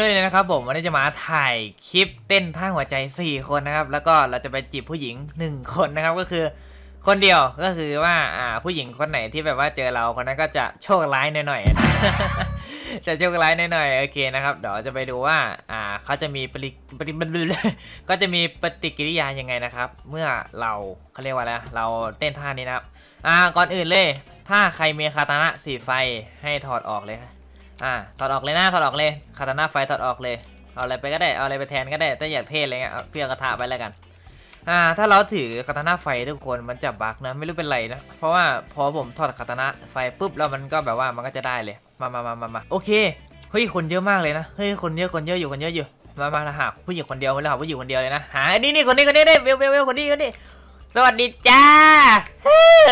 ด้วยเลยนะครับผมวันนี้จะมาถ่ายคลิปเต้นท่าหัวใจ 4 คนนะครับ แล้วก็เราจะไปจีบผู้หญิง 1 คนนะครับก็คือคนเดียวก็คือว่าอ่าผู้หญิงคนไหนที่แบบว่าเจอเราคนนั้นก็จะโชคร้ายหน่อยๆนะจะโชคร้ายหน่อยๆโอเคนะครับเดี๋ยวจะไปดูว่าอ่าเขาจะมีปริปริบรก็จะมีปฏิกิริยายังไงนะครับ เมื่อเราเขาเรียกว่าอะไรเราเต้นท่านี้นะครับอ่าก่อนอื่นเลย ถ้าใครมีคาตานะสีไฟให้ถอดออกเลย อ่าถอดออกเลยนะถอดออกเลยคาตานะไฟถอดออกเลยเอาอะไรไปก็ได้เอาอะไรไปแทนก็ได้ถ้าอยากเท่อะไรเงี้ยเพียงกระทะไปแล้วกันอ่าถ้าเราถือคาตานะไฟทุกคนมันจะบักนะไม่รู้เป็นไรนะเพราะว่าพอผมถอดคาตานะไฟปุ๊บแล้วมันก็แบบว่ามันก็จะได้เลยมามามามามาโอเคเฮ้ยคนเยอะมากเลยนะเฮ้ยคนเยอะคนเยอะอยู่คนเยอะอยู่มามาเราหาผู้หญิงคนเดียวเราหาผู้หญิงคนเดียวเลยนะหานี่นี่คนนี้คนนี้ได้เบลเบลเบลคนนี้คนนี้สวัสดีจ้าเฮ้อ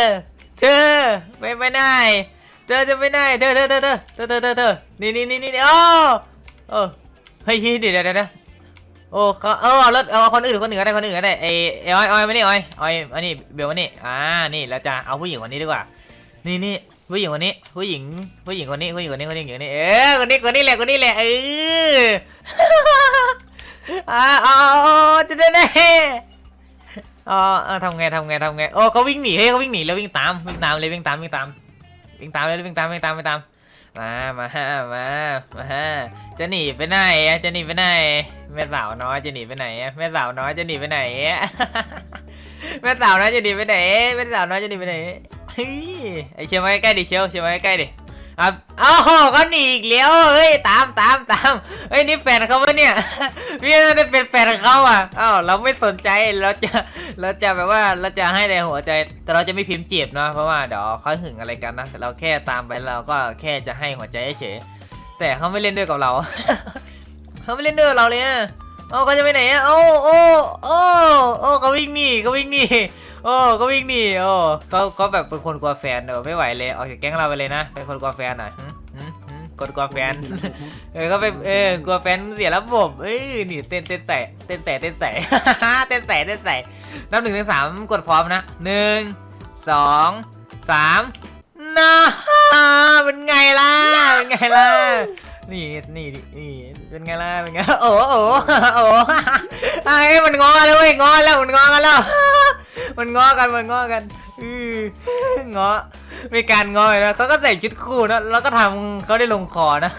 เธอไม่ไม่ได้ เธอจะไม่ได้เธอเธอเธอเธอเธอเธอเธอเธอนี่นี่นี่นี่โอ้เออเฮ้ยเดี๋ยวเดี๋ยวเดี๋ยวโอ้เขาเออรถเอาคนอื่นคนอื่นก็ได้คนอื่นก็ได้เอเอออยออยมานี่ออยออยอันนี้เบลมานี่อ่านี่เราจะเอาผู้หญิงคนนี้ดีกว่า นี่นี่ผู้หญิงคนนี้ ผู้หญิงผู้หญิงคนนี้ผู้หญิงคนนี้ผู้หญิงคนนี้เออคนนี้คนนี้แหละคนนี้แหละเอออ่าอาเอจะได้แน่อ๋อทำไงทำไงทำไงโอ้เขาวิ่งหนีเฮ้ยเขาวิ่งหนีแล้ววิ่งตามวิ่งตามเลยวิ่งตามวิ่งตาม วิ่งตามเลยวิ่งตามวิ่งตามวิ่งตาม มามามามาจะหนีไปไหนอะจะหนีไปไหนแม่สาวน้อยจะหนีไปไหนอะแม่สาวน้อยจะหนีไปไหนอะแม่สาวน้อยจะหนีไปไหนแม่สาวน้อยจะหนีไปไหนเฮ้ยไอเชียวมาใกล้ดิเชียวเชียวมาใกล้ดิ ดิอะเอ้าเขาหนีอีกแล้วเฮ้ยตามตามตามเฮ้ยนี่แฟนเขาปะเนี่ยพี่น่าจะเป็นแฟนเขาอะเอ้าเราไม่สนใจเราจะเราจะแบบว่าเราจะให้แต่หัวใจ แต่เราจะไม่พิมพ์จีบเนาะเพราะว่าเดี๋ยวเขาหึงอะไรกันนะเราแค่ตามไปเราก็แค่จะให้หัวใจเฉยแต่เขาไม่เล่นด้วยกับเราเขาไม่เล่นด้วยเราเลยอะโอ้เขาจะไปไหนอะโอ้โอ้โอ้โอ้เขาวิ่งหนีเขาวิ่งหนี โอ้เขาวิ่งหนีโอ้เขาเขาแบบเป็นคนกลัวแฟนเนอะไม่ไหวเลยออกจากแก๊งเราไปเลยนะเป็นคนกลัวแฟนหน่อยหึหึหึกลัวแฟน เออเขาไปเออกลัวแฟนเสียระบบเอ้ยนี่เต้นเต้นใส่เต้นใส่เต้นใส่เต้นใส่เต้นใส่นับหนึ่งถึงสามกดพร้อมนะหนึ่งสองสามนะเป็นไงล่ะเป็นไงล่ะนี่นี่นี่เป็นไงล่ะเป็นไงโอ้โอ้โอ้ไอ้ยมันงอแล้วเว้ยงอแล้วมันงอแล้ว มันงอกันมันงอกันอืองอมีการงอเลยนะเขาก็ใส่ชุดคู่นะแล้วก็ทำเขาได้ลงคอนะ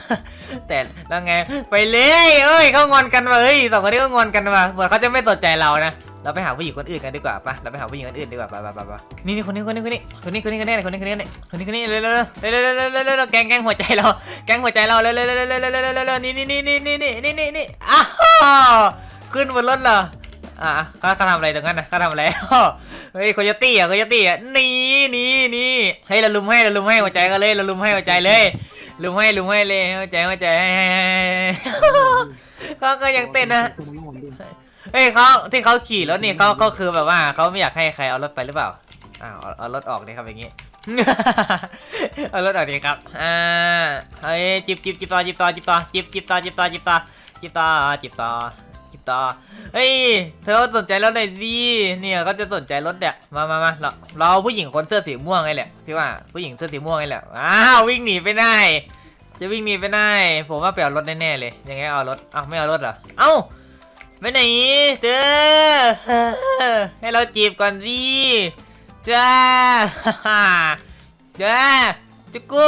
แต่แล้วไงไปเลยเอ้ยเขางอนกันว่ะเฮ้ยสองคนนี้ก็งอนกันว่ะเหมือนเขาจะไม่สนใจเรานะเราไปหาผู้หญิงคนอื่นกันดีกว่าปะเราไปหาผู้หญิงคนอื่นดีกว่าปะปะปะปะนี่นี่คนนี้คนนี้คนนี้คนนี้คนนี้คนนี้คนนี้คนนี้คนนี้คนนี้คนนี้เร็วเร็วเร็วเร็วเร็วเร็วเร็วแกงแกงหัวใจเรา แกงหัวใจเราเร็วเร็วเร็วเร็วเร็วเร็วเร็วเร็วนี่นี่นี่นี่นี่นี่นี่นี่นี่อ้าวขึ้นบนรถเหรอ อะเขาเขาทำอะไรตรงนั้นนะเขาทำอะไร เฮ้ยโคโยตี้อะโคโยตี้อะนี่นี่นี่เฮ้ยเราลุมให้เราลุมให้หัวใจกันเลยเราลุมให้หัวใจเลย ลุมให้ลุมให้เลยหัวใจหัวใจให้ให้ให้เขาก็ยังเต้นนะตรงนี้หมดดิเฮ้ยเขาที่เขาขี่รถนี่เขาเขาคือแบบว่าเขาไม่อยากให้ใครเอารถไปหรือเปล่าอ้าวเอาเอารถออกดิครับอย่างงี้ เอารถออกดิครับอ่าเฮ้ยจิบจิบจิบต่อจิบต่อจิบต่อจิบจิบต่อจิบต่อจิบต่อจิบต่อจิบต่อจิบ ต่อ เฮ้ย เธอสนใจรถหน่อยสิเนี่ยเขาจะสนใจรถเนี่ยมามามาเราเราเอผู้หญิงคนเสื้อสีม่วงไงแหละพี่ว่าผู้หญิงเสื้อสีม่วงไงแหละอ้าววิ่งหนีไปได้จะวิ่งหนีไปได้ผมว่าไปเอารถแน่ๆเลยยังไงเอารถอ้าวไม่เอารถเหรอเอ้าไปไหนเธอให้เราจีบก่อนสิจ้าจ้าจุกกู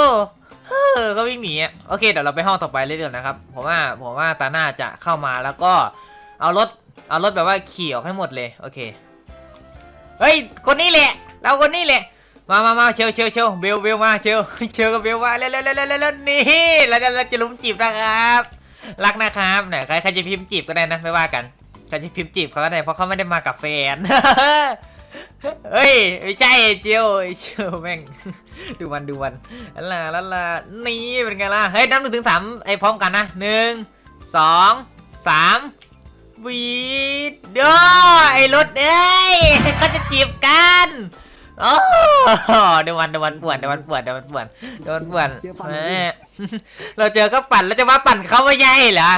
เฮ้อก็วิ่งหนีโอเคเดี๋ยวเราไปห้องต่อไปเรื่อยๆนะครับผมว่าผมว่าตาหน้าจะเข้ามาแล้วก็ เอารถ เอารถแบบว่าขี่ออกให้หมดเลย โอเค เฮ้ย คนนี้แหละ เราคนนี้แหละ มามามาเชลเชลเชลเบลเบลมาเชลเชลกับเบลมาเร็วเร็วเร็วเร็วเร็วนี่เราจะเราจะลุ้มจีบนะครับ รักนะครับไหนใครใครจะพิมพ์จีบก็ได้นะ ไม่ว่ากัน ใครจะพิมพ์จีบเขาก็ได้เพราะเขาไม่ได้มากับแฟน เฮ้ย ไม่ใช่เจียวเจียวแม่ง ดูมันดูมันลันลาลันลานี่เป็นไงล่ะ เฮ้ยนับหนึ่งถึงสามไอ้พร้อมกันนะหนึ่งสองสาม วีดเด้อไอ้รถเอ้ยเขาจะจีบกันโอ้เดี๋ยววันเดี๋ยววันปวดเดี๋ยววันปวดเดี๋ยววันปวดเดี๋ยววันปวดแหมเราเจอก็ปั่นแล้วจะมาปั่นเขาไม่ใช่เหรอ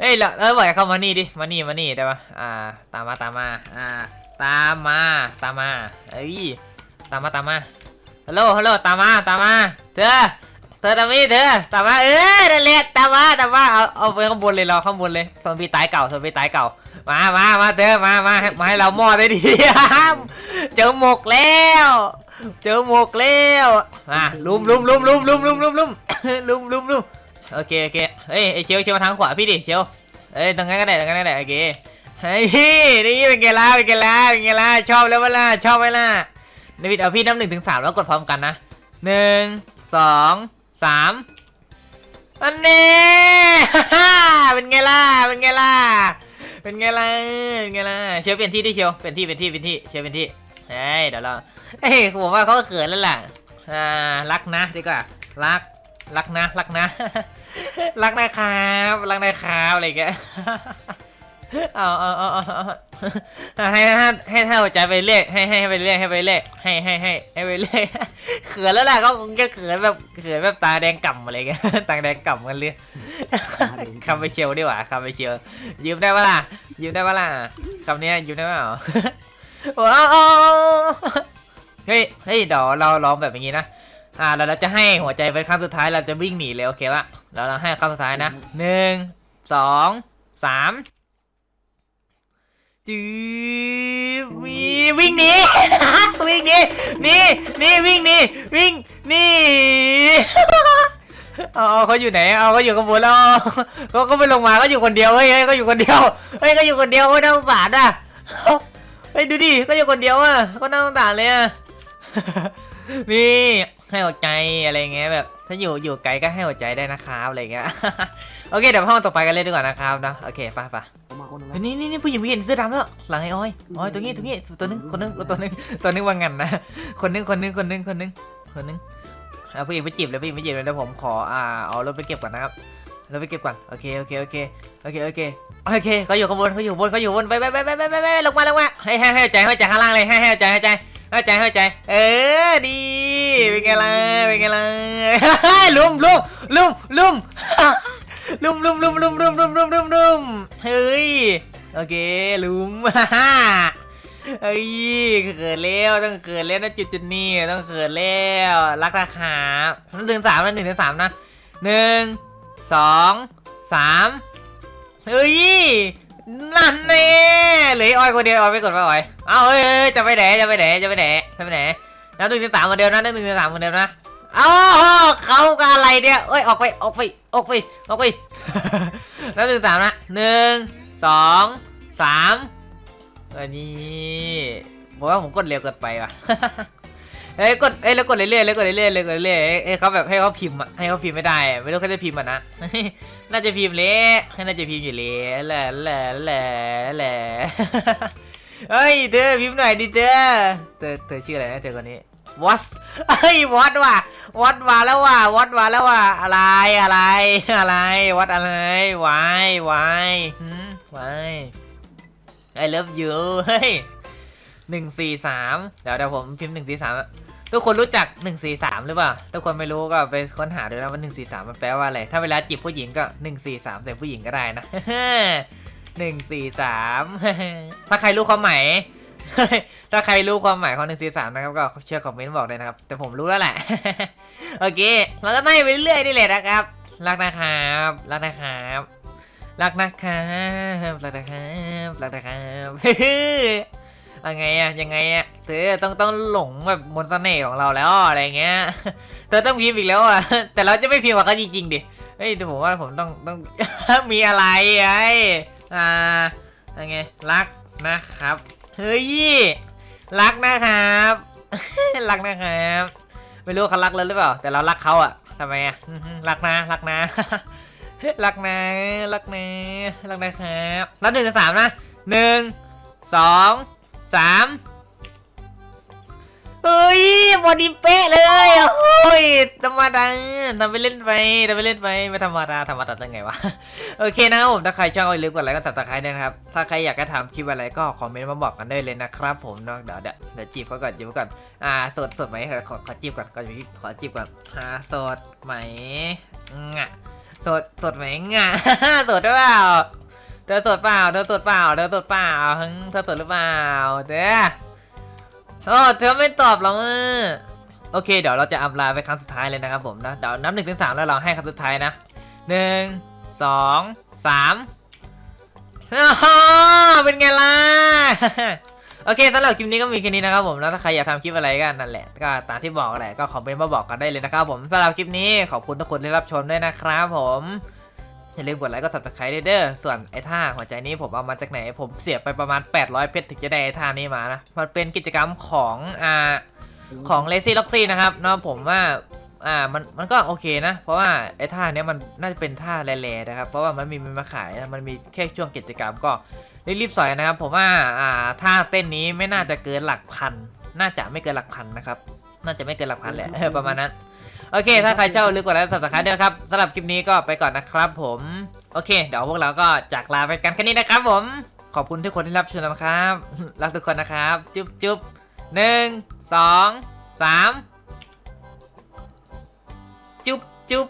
เฮ้ยเราเออบอกให้เขามานี่ดิมานี่มานี่ได้ปะอ่า ตามมาตามมาอ่าตามมาตามมาเอ้ยตามมาตามมาฮัลโหลฮัลโหลตามมาตามมาเธอ เธอทำนี่เธอตามมาเออนั่นแหละตามมาตามมาเอาเอาไปข้างบนเลยรอข้างบนเลยโซนพี่ตายเก่าโซนพี่ตายเก่า มามามาเธอมามาให้มาให้เราหม้อได้ดี เจอหมกแล้ว เจอหมกแล้วมาลุมลุมลุมลุมลุมลุมลุมลุมลุมลุมลุมโอเคโอเคเฮ้ยไอเชียวเชียวมาทางขวาพี่ดิเชียวเอ้ยตรงนั้นก็ได้ตรงนั้นก็ได้โอเคเฮ้ยนี่เป็นไงล่ะเป็นไงล่ะเป็นไงล่ะชอบแล้วเวล่ะชอบไหมล่ะเดวิดเอาพี่นับหนึ่งถึงสามแล้วกดพร้อมกันนะหนึ่งสอง สามอันนี้เป็นไงล่ะ เป็นไงล่ะ เป็นไงล่ะ เป็นไงล่ะ เชียวเปลี่ยนที่ดิเชียวเปลี่ยนที่เปลี่ยนที่เปลี่ยนที่เชียวเปลี่ยนที่ เฮ้ยเดี๋ยวเราเฮ้ยผมว่าเขาเขินแล้วล่ะ อ่ารักนะดีกว่า รัก รักนะ รักนะ รักนะครับ รักนะครับอะไรเงี้ย เอาเอาเอาเอาให้ให้ให้ให้หัวใจไปเรื่อยให้ให้ให้ไปเรื่อยให้ไปเรื่อยให้ให้ให้ให้ไปเรื่อยเขินแล้วล่ะก็คงจะเขินแบบเขินแบบตาแดงก่ำอะไรเงี้ยตาแดงก่ำกันเลยคำไปเชียวดีกว่าคำไปเชียวยืมได้ปะล่ะยืมได้ปะล่ะคำนี้ยืมได้ปะว้าวเฮ้ยเฮ้ยเดี๋ยวเราลองแบบอย่างงี้นะอ่าเราเราจะให้หัวใจเป็นครั้งสุดท้ายเราจะวิ่งหนีเลยโอเคปะเราเราให้ครั้งสุดท้ายนะหนึ่งสองสาม จืบมีวิ่งหนี วิ่งหนีนี่นี่วิ่งหนีวิ่งหนี่เอาเอาเขาอยู่ไหนเอาเขาอยู่ข้างบนแล้วเขาก็ไม่ลงมาก็อยู่คนเดียวเฮ้ยเฮ้ยเขาอยู่คนเดียวเฮ้ยเขาอยู่คนเดียวโอ้ยน่าสงสารอะเฮ้ยดูดิเขาอยู่คนเดียวอะก็น่าสงสารเลยอะนี่ให้หัวใจอะไรเงี้ยแบบ ถ้าอยู่อยู่ไกลก็ให้หัวใจได้นะครับอะไรเงี้ย โอเคเดี๋ยวห้องต่อไปกันเลยดีกว่านะครับนะโอเคไปไปผมมาคนหนึงเฮ้ยนี่นี่นี่ผู้หญิงผู้หญิงเสื้อดำแล้วหลังไอ้อ้อยอ้อยตัวนี้ตัวนี้ตัวนึงคนนึงตัวนึงตัวนึงว่างันนะคนนึงคนนึงคนนึงคนนึงคนนึงเอาผู้หญิงไปจีบเลยผู้หญิงไปจีบเลยเดี๋ยวผมขออ่าเอารถไปเก็บก่อนนะครับรถไปเก็บก่อนโอเคโอเคโอเคโอเคโอเคโอเคเขาอยู่ข้างบนเขาอยู่บนเขาอยู่บนไปไปไปไปไปไปไปลงมาลงมาให้ให้ให้ใจให้ใจข้างล่างเลยให้ให้ใจให้ใจให้ใจให้ใจ เออดี เป็นไงล่ะเป็นไงล่ะลุมลุมลุมลุมลุมลุมลุมลุมลุมลุมลุมลุมลุมเฮ้ยโอเคลุมเฮ้ยเกิดแล้วต้องเกิดแล้วนะจุดจุดนี้ต้องเกิดแล้วรักนะครับนั่นถึงสามนะหนึ่งถึงสามนะหนึ่งสองสามเฮ้ยนั่นแน่เหลยอ้อยคนเดียวอ้อยไปกดไปอ้อย เอาเฮ้ยเฮ้ยจะไปไหนจะไปไหนจะไปไหนจะไปไหน นับหนึ่งถึงสามคนเดียวนะนับหนึ่งถึงสามคนเดียวนะเอ้าเขากับอะไรเนี่ยเอ้ยออกไปออกไปออกไปออกไปนับหนึ่งสามนะหนึ่งสองสามอันนี้ผมว่าผมกดเร็วเกินไปว่ะเอ้ยกดเอ้ยแล้วกดเรื่อยๆเลยกดเรื่อยๆเลยกดเรื่อยๆเอ้ยเขาแบบให้เขาพิมพ์อะให้เขาพิมพ์ไม่ได้อะไม่รู้เขาจะพิมพ์อะนะน่าจะพิมพ์เละให้น่าจะพิมพ์อยู่เละแหละแหละแหละแหละเฮ้ยเธอพิมพ์หน่อยดิเธอเธอเธอชื่ออะไรนะเธอคนนี้ วอสเฮ้ยวอสว่ะวอสมาแล้วว่ะวอสมาแล้วว่ะอะไรอะไรอะไรวอสอะไรวายวายหืมวาย I love you เฮ้ยหนึ่งสี่สามเดี๋ยวเดี๋ยวผมพิมพ์หนึ่งสี่สามทุกคนรู้จักหนึ่งสี่สามหรือเปล่าทุกคนไม่รู้ก็ไปค้นหาดูนะว่าหนึ่งสี่สามมันแปลว่าอะไร ถ้าเวลาจีบผู้หญิงก็หนึ่งสี่สามแต่ผู้หญิงก็ได้นะหนึ่งสี่สามถ้าใครรู้ความหมาย ถ้าใครรู้ความหมายของหนึ่งสี่สามนะครับก็เชื่อคอมเมนต์บอกเลยนะครับ แต่ผมรู้แล้วแหละ โอเค เราก็ไล่ไปเรื่อยๆนี่แหละนะครับ รักนะครับรักนะครับรักนะครับรักนะครับรักนะครับยังไงอะยังไงอะเธอต้องต้องหลงแบบมนต์เสน่ห์ของเราแล้วอะไรเงี้ยเธอต้องพิมพ์อีกแล้วอะแต่เราจะไม่พิมพ์กับเขาจริงๆดิเฮ้ยแต่ผมว่าผมต้องต้องมีอะไรไอ้อ่ายังไงรักนะครับ เฮ้ย รักนะครับ รักนะครับ ไม่รู้เขารักเราหรือเปล่า แต่เรารักเขาอะทำไมอะรักนะ รักนะ รักนะ รักนะ รักนะครับแล้วหนึ่งถึงสามนะหนึ่งสองสาม เฮ้ยบอดี้เป๊ะเลยโอ้ยธรรมดาทำไปเล่นไปทำไปเล่นไปไม่ธรรมดาธรรมดาได้ไงวะ โอเคนะครับผม ถ้าใครชอบอย่าลืมกดไลค์กดติดตามด้วยนะครับ ถ้าใครอยากจะทำคลิปอะไรก็คอมเมนต์มาบอกกันได้เลยนะครับผมเนาะ เดี๋ยวเดี๋ยวเดี๋ยวจีบเขาก่อนจีบเขาก่อน อ่าสดสดไหมขอขอจีบก่อนก่อนขอจีบก่อนอ่าสดไหมงะสดสดไหมงะสดหรือเปล่าเธอสดเปล่าเธอสดเปล่าเธอสดเปล่าเธอสดหรือเปล่าเธอ โอ้เธอไม่ตอบหรอกเออโอเค เดี๋ยวเราจะอำลาไปครั้งสุดท้ายเลยนะครับผมนะเดี๋ยวนับหนึ่งถึงสามแล้วเราให้คำสุดท้ายนะหนึ่งสองสามอ้าวเป็นไงล่ะโอเคสำหรับคลิปนี้ก็มีแค่นี้นะครับผมแล้วถ้าใครอยากทำคลิปอะไรก็นั่นแหละก็ตามที่บอกแหละก็คอมเมนต์มาบอกกันได้เลยนะครับผมสำหรับคลิปนี้ขอบคุณทุกคนที่รับชมด้วยนะครับผม อย่าลืมกดไลค์กด subscribe ด้วยเด้อส่วนไอ้ท่าหัวใจนี้ผมเอามาจากไหน ผมเสียไปประมาณ 800 เพชรถึงจะได้ไอ้ท่านี้มานะ มันเป็นกิจกรรมของอ่าของ Lazy l o x y นะครับเนาะผมว่าอ่ามันมันก็โอเคนะ เพราะว่าไอ้ท่าเนี้ยมันน่าจะเป็นท่าแร่ๆนะครับ เพราะว่ามันมีมันมาขายนะมันมีแค่ช่วงกิจกรรมก็รีบๆสอยนะครับ ผมว่าอ่าท่าเต้นนี้ไม่น่าจะเกินหลักพัน น่าจะไม่เกินหลักพันนะครับ น่าจะไม่เกินหลักพันแหละประมาณนั้น โอเค ถ้าใครเจ้าลึกกดไลค์สับสครต์ด้วยนะครับสำหรับคลิปนี้ก็ไปก่อนนะครับผม โอเค เดี๋ยวพวกเราก็จากลาไปกันแค่นี้นะครับผม ขอบคุณทุกคนที่รับชมนะครับ รักทุกคนนะครับ จุ๊บจุ๊บหนึ่งสองสามจุ๊บจุ๊บ